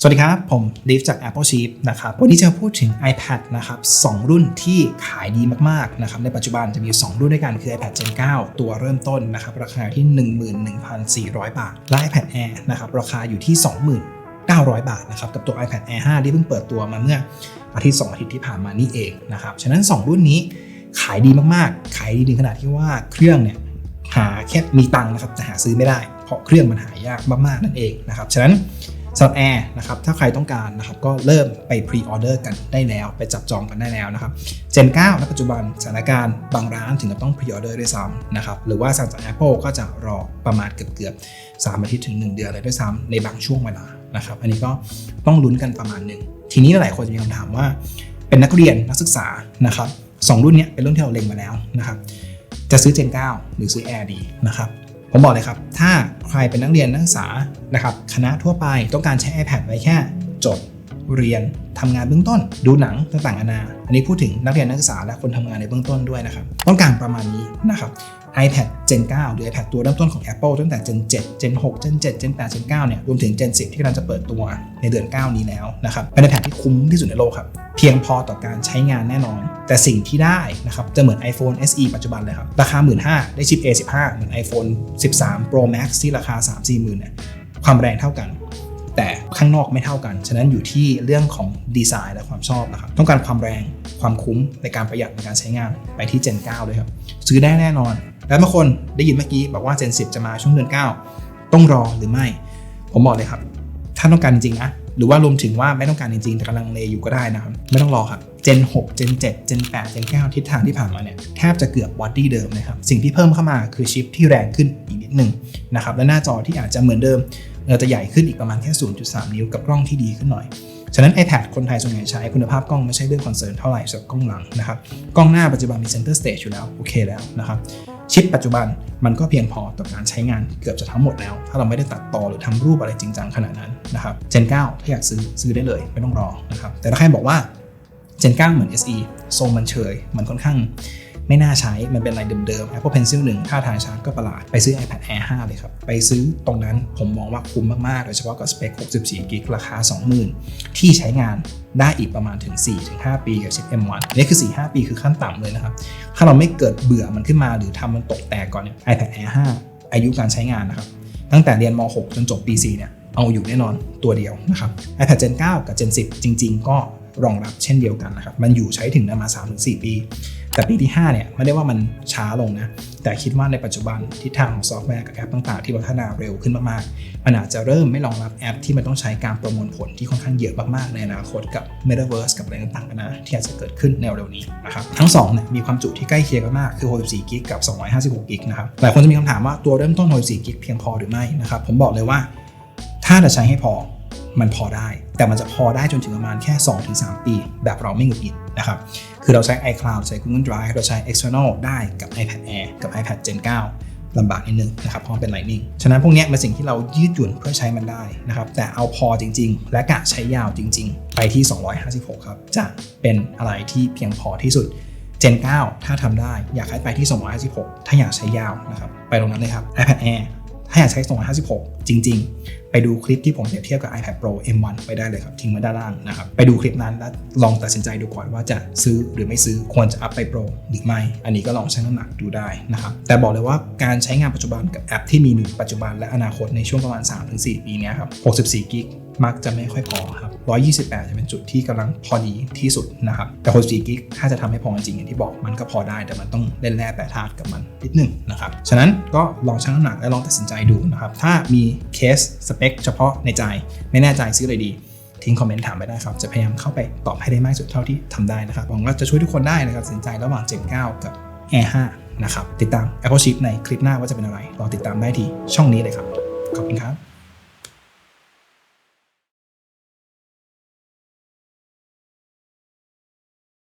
สวัสดีครับ ผมลิฟจาก Apple Chief นะครับ วันนี้จะพูดถึง iPad นะครับ2รุ่นที่ขายดีมากๆนะครับในปัจจุบันจะมี 2 รุ่นด้วยกันคือ iPad Gen 9 ตัวเริ่มต้นนะครับราคาที่ 11,400 บาท และ iPad Air นะครับราคาอยู่ที่29,000 บาทนะครับกับตัว iPad Air 5 ที่เพิ่งเปิดตัวมาเมื่ออาทิตย์ 2 อาทิตย์ที่ผ่านมานี่เองนะครับฉะนั้น 2 รุ่นนี้ขายดีมากๆ ขายดีถึงขนาดที่ว่าเครื่องเนี่ยหาแค่มีตังค์นะครับแต่หาซื้อไม่ได้ เพราะเครื่องมันหายากมากๆนั่นเองนะครับฉะนั้น สำหรับแอร์นะครับถ้าใครต้องการนะครับก็เริ่มไปพรีออเดอร์กันได้แล้ว ไปจับจองกันได้แล้วนะครับ Gen 9ณปัจจุบันสถานการณ์บางร้านถึงกับต้องพรีออเดอร์ด้วยซ้ำนะครับหรือว่าสั่งจาก Apple ก็จะรอประมาณเกือบเกือบสามอาทิตย์ถึง 1 เดือนเลยด้วยซ้ำในบางช่วงเวลานะครับอันนี้ก็ต้องลุ้นกันประมาณหนึ่งทีนี้หลายคนจะมีคำถามว่า เป็นนักเรียนนักศึกษานะครับสองรุ่นนี้เป็นรุ่นที่เราเล็งมาแล้วนะครับจะซื้อ Gen 9 หรือซื้อ Air ดีนะครับ ผมบอกเลยครับ ถ้าใครเป็นนักเรียนนักศึกษานะครับคณะทั่วไปต้องการใช้ iPad ไว้แค่จบเรียนทำงานเบื้องต้น ดูหนังต่างๆนานาอันนี้พูดถึงนักเรียนนักศึกษาและคนทำงานในเบื้องต้นด้วยนะครับ ต้องการประมาณนี้นะครับ iPad Gen 9 หรือ iPad ตัวเริ่มต้นของ Apple ตั้งแต่ Gen 7 Gen 6 Gen 7 Gen 8 Gen 9 เนี่ย รวมถึง Gen 10 ที่กำลังจะเปิดตัวในเดือน 9 นี้แล้วนะครับ เป็น iPad ที่คุ้มที่สุดในโลกครับ เพียงพอต่อการใช้งานแน่นอน แต่สิ่งที่ได้นะครับจะเหมือน iPhone SE ปัจจุบันเลยครับ ราคา 15,000ได้ชิป A15 เหมือน iPhone 13 Pro Max ที่ราคา 3-4หมื่นเนี่ยความแรงเท่ากัน แต่ข้างนอกไม่เท่ากัน ฉะนั้นอยู่ที่เรื่องของดีไซน์และความชอบนะครับต้องการความแรงความคุ้มในการประหยัดในการใช้งานไปที่ Gen 9เลยครับซื้อได้แน่นอน แล้วบางคนได้ยินเมื่อกี้บอกว่า Gen 10 จะมาช่วงเดือน 9 ต้องรอหรือไม่ ผมบอกเลยครับ ถ้าต้องการจริงนะ หรือว่ารวมถึงว่าไม่ต้องการจริงๆ แต่กำลังเลอยู่ก็ได้นะครับ ไม่ต้องรอครับ Gen 6 Gen 7 Gen 8 Gen 9 ทิศทางที่ผ่านมาเนี่ยแทบจะเกือบบอดี้เดิมเลยครับ สิ่งที่เพิ่มเข้ามาคือชิปที่แรงขึ้นอีกนิดหนึ่งนะครับ และหน้าจอที่อาจจะเหมือนเดิมเราจะใหญ่ขึ้นอีกประมาณแค่ 0.3 นิ้วกับกล้องที่ดีขึ้นหน่อย ฉะนั้น iPad คนไทยส่วนใหญ่ใช้คุณภาพกล้องไม่ใช่เรื่องคอนเซิร์นเท่าไหร่สำหรับกล้องหลังนะครับ กล้องหน้าปัจจุบันมี Center Stage อยู่แล้วโอเคแล้วนะครับ ชิปปัจจุบัน มันก็เพียงพอต่อการใช้งานเกือบจะทั้งหมดแล้ว ถ้าเราไม่ได้ตัดต่อหรือทำรูปอะไรจริงจังขนาดนั้นนะครับ Gen 9ถ้าอยากซื้อซื้อได้เลยไม่ต้องรอนะครับแต่ถ้าใครบอกว่า Gen 9เหมือน SE ทรงมันเฉยมันค่อนข้าง ไม่น่าใช้มันเป็นอะไรเดิมๆ Apple Pencil 1 ท่าทางชาร์จก็ประหลาด ไปซื้อ iPad Air 5 เลยครับ ไปซื้อตรงนั้นผมมองว่าคุ้มมากๆ โดยเฉพาะกับสเปค 64 กิกราคา 20,000 ที่ใช้งานได้อีกประมาณถึง 4-5 ปีกับชิป M1 นี่คือ 4-5 ปีคือขั้นต่ำเลยนะครับ ถ้าเราไม่เกิดเบื่อมันขึ้นมาหรือทำมันตกแตกก่อนเนี่ย iPad Air 5 อายุการใช้งานนะครับตั้งแต่เรียนม .6 จนจบปี4เนี่ยเอาอยู่แน่นอนตัวเดียวนะครับ iPad Gen 9 กับ Gen 10 จริง ๆ ก็รองรับเช่นเดียวกันนะครับ มันอยู่ใช้ถึงประมาณ3-4 ปี แต่ปีที่ 5 เนี่ยไม่ได้ว่ามันช้าลงนะ แต่คิดว่าในปัจจุบันทิศทางของซอฟต์แวร์กับแอปต่างๆ ที่พัฒนาเร็วขึ้นมากๆ มันอาจจะเริ่มไม่รองรับแอปที่มันต้องใช้การประมวลผลที่ค่อนข้างเยอะมากๆ ในอนาคตกับ Metaverse กับอะไรต่างๆนะที่อาจจะเกิดขึ้นในเร็วนี้นะครับทั้ง2เนี่ยมีความจุที่ใกล้เคียงกันมากคือ 64กิกกับ 256กิกนะครับหลายคนจะมีคำถามว่าตัวเริ่มต้น64กิกเพียงพอหรือไม่นะครับผมบอกเลยว่าถ้าจะใช้ให้พอ มันพอได้ แต่มันจะพอได้จนถึงประมาณแค่ 2-3 ปี แบบเราไม่หงุดหงิดนะครับ คือเราใช้ iCloud ใช้ Google Drive เราใช้ external ได้กับ iPad Air กับ iPad Gen 9ลำบากนิดนึงนะครับเพราะเป็น Lightning ฉะนั้นพวกนี้เป็นสิ่งที่เรายืดหยุ่นเพื่อใช้มันได้นะครับแต่เอาพอจริง ๆ และกะใช้ยาวจริง ๆ ไปที่ 256 ครับจะเป็นอะไรที่เพียงพอที่สุด Gen 9 ถ้าทำได้อยากให้ไปที่ 256 ถ้าอยากใช้ยาวนะครับไปตรงนั้นเลยครับ iPad Air ถ้าอยากใช้ 256 จริง ๆ ไปดูคลิปที่ผมเปรียบเทียบกับ iPad Pro M1 ไปได้เลยครับ ทิ้งไว้ด้านล่างนะครับ ไปดูคลิปนั้นแล้วลองตัดสินใจดูก่อนว่าจะซื้อหรือไม่ซื้อควรจะอัพไป Pro หรือไม่ อันนี้ก็ลองชั่งน้ำหนักดูได้นะครับ แต่บอกเลยว่าการใช้งานปัจจุบันกับแอปที่มีอยู่ปัจจุบันและอนาคตในช่วงประมาณ 3-4 ปีนี้ครับ 64กิกมักจะไม่ค่อยพอครับ 128 จะเป็นจุดที่กำลังพอดีที่สุดนะครับแต่64กิกถ้าจะทำให้พอจริงอย่างที่บอกมันก็พอได้แต่มันต้องเล่นแร่แปรธาตุกับมันนิดหนึงนะครับฉะนั้นก็ลองชั่งน้ำหนักและลองตัดสินใจดูนะครับถ้ามีเคสสเปคเฉพาะในใจ ไม่แน่ใจซื้ออะไรดีทิ้งคอมเมนต์ถามไปได้ครับ จะพยายามเข้าไปตอบให้ได้มากสุดเท่าที่ทำได้นะครับหวังว่าจะช่วยทุกคนได้นะครับตัดสินใจระหว่าง Gen 9 กับ Air 5นะครับติดตาม Apple Chip ในคลิปหน้าว่าจะเป็นอะไรรอติดตามได้ที่ช่องนี้เลยครับขอบคุณครับ